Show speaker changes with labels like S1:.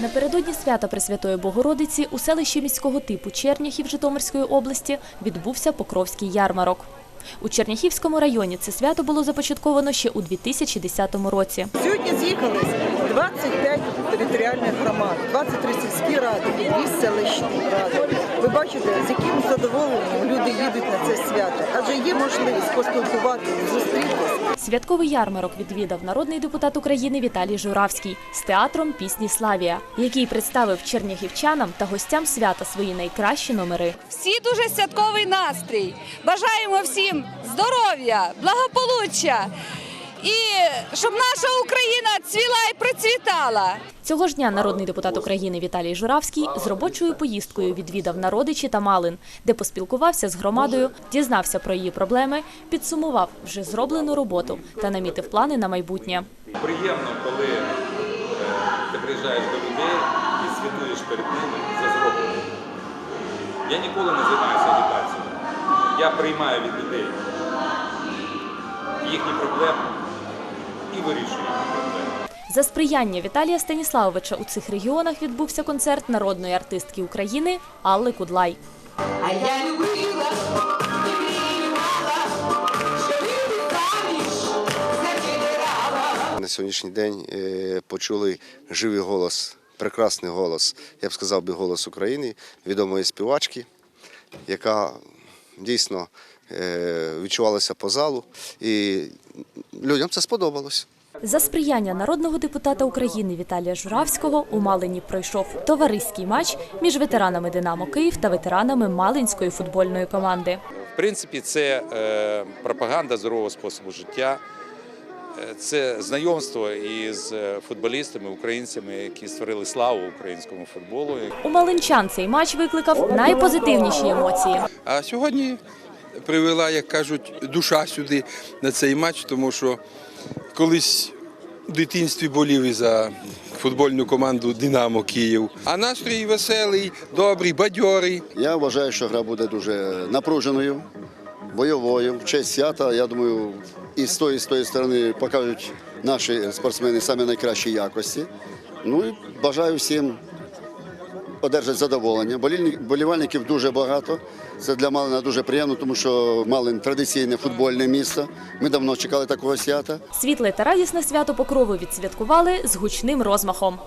S1: Напередодні свята Пресвятої Богородиці у селищі міського типу Черняхів Житомирської області відбувся Покровський ярмарок. У Черняхівському районі це свято було започатковано ще у 2010 році.
S2: Сьогодні з'їхались 25 територіальних громад, 23 сільські ради і 2 селищні ради. Ви бачите, з яким задоволенням люди їдуть на це свято, адже є можливість поспілкуватися, зустрітися.
S1: Святковий ярмарок відвідав народний депутат України Віталій Журавський з театром пісні Славія, який представив черняхівчанам та гостям свята свої найкращі номери.
S3: Всі дуже святковий настрій. Бажаємо всім здоров'я, благополуччя і щоб наша Україна цвіла і процвітала.
S1: Цього ж дня народний депутат України Віталій Журавський з робочою поїздкою відвідав народичі та Малин, де поспілкувався з громадою, дізнався про її проблеми, підсумував вже зроблену роботу та намітив плани на майбутнє.
S4: Приємно, коли е, ти приїжджаєш до людей і святуєш перед ними за зроблене. Я ніколи не займаюся агітацією. Я приймаю від людей їхні проблеми і проблеми.
S1: За сприяння Віталія Станіславовича у цих регіонах відбувся концерт народної артистки України Алли Кудлай.
S5: А я любила.
S6: На сьогоднішній день е, почули живий голос, прекрасний голос, я б сказав би голос України, відомої співачки, яка дійсно е, відчувалася по залу, і людям це сподобалось.
S1: За сприяння народного депутата України Віталія Журавського у Малині пройшов товариський матч між ветеранами Динамо Київ та ветеранами Малинської футбольної команди.
S4: В принципі, це е, пропаганда здорового способу життя. Е, Це знайомство із е, футболістами, українцями, які створили славу українському футболу.
S1: У малинчан цей матч викликав найпозитивніші емоції.
S7: А сьогодні привела, як кажуть, душа сюди на цей матч, тому що колись в дитинстві болів і за футбольну команду Динамо Київ. А настрій веселий, добрий, бадьорий.
S6: Я вважаю, що гра буде дуже напруженою, бойовою. В честь свята, я думаю, і з тої, і з тої сторони покажуть наші спортсмени саме найкращі якості. Ну і бажаю всім одержати задоволення. Болівальників дуже багато. Це для Малина дуже приємно, тому що Малин традиційне футбольне місто. Ми давно чекали такого свята.
S1: Світле та радісне свято покрову відсвяткували з гучним розмахом.